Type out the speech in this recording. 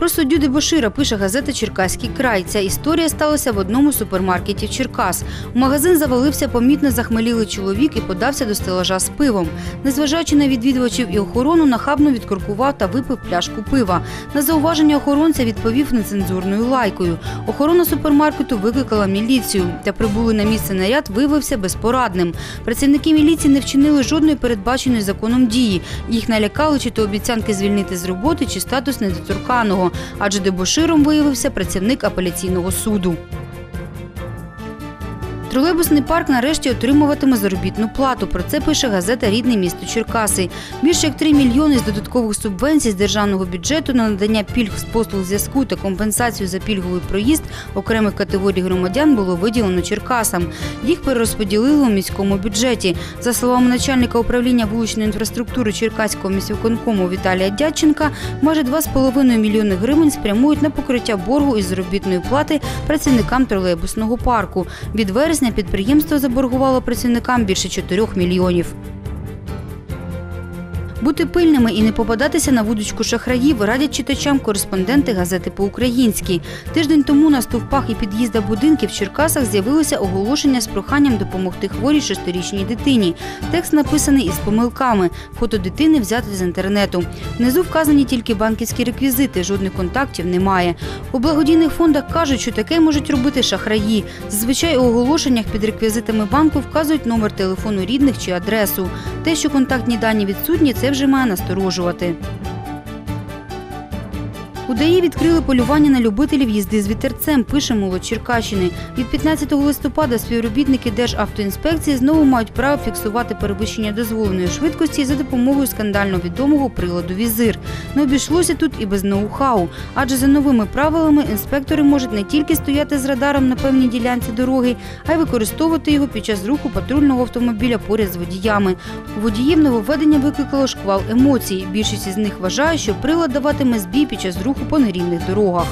Про суддю Дебошира пише газета Черкаський край. Ця історія сталася в одному з супермаркетів Черкас. У магазин завалився помітно захмелілий чоловік і подався до стелажа з пивом. Незважаючи на відвідувачів і охорону, нахабно відкоркував та випив пляшку пива. На зауваження охоронця відповів нецензурною лайкою. Охорона супермаркету викликала міліцію. Та прибулий на місце наряд виявився безпорадним. Працівники міліції не вчинили жодної передбаченої законом дії. Їх налякали чи то обіцянки звільнити з роботи, чи статус недоторканого. Адже дебоширом виявився працівник апеляційного суду. Тролейбусний парк нарешті отримуватиме заробітну плату. Про це пише газета Рідне місто Черкаси. Більше як 3 мільйони з додаткових субвенцій з державного бюджету на надання пільг з послуг зв'язку та компенсацію за пільговий проїзд окремих категорій громадян було виділено Черкасам. Їх перерозподілили у міському бюджеті. За словами начальника управління вуличної інфраструктури Черкаського міськвиконкому Віталія Дядченка, майже 2,5 мільйони гривень спрямують на покриття боргу із заробітної плати працівникам тролейбусного парку. Від вересня підприємство заборгувало працівникам більше 4 мільйонів. Бути пильними і не попадатися на вудочку шахраїв радять читачам кореспонденти газети по-українськи. Тиждень тому на стовпах і під'їздах будинків в Черкасах з'явилося оголошення з проханням допомогти хворій шестирічній дитині. Текст написаний із помилками. Фото дитини взяти з інтернету. Внизу вказані тільки банківські реквізити, жодних контактів немає. У благодійних фондах кажуть, що таке можуть робити шахраї. Зазвичай у оголошеннях під реквізитами банку вказують номер телефону рідних чи адресу. Те, що контактні дані відсутні, це вже має насторожувати. У відкрили полювання на любителів їзди з вітерцем, пише молодь Черкащини. Від 15 листопада співробітники Державтоінспекції знову мають право фіксувати перевищення дозволеної швидкості за допомогою скандально відомого приладу візир. Не обійшлося тут і без ноу-хау, адже за новими правилами інспектори можуть не тільки стояти з радаром на певній ділянці дороги, а й використовувати його під час руху патрульного автомобіля поряд з водіями. У водіїв нововведення викликало шквал емоцій. Більшість із них вважає, що прилад даватиме збій під час руху по нерівних дорогах.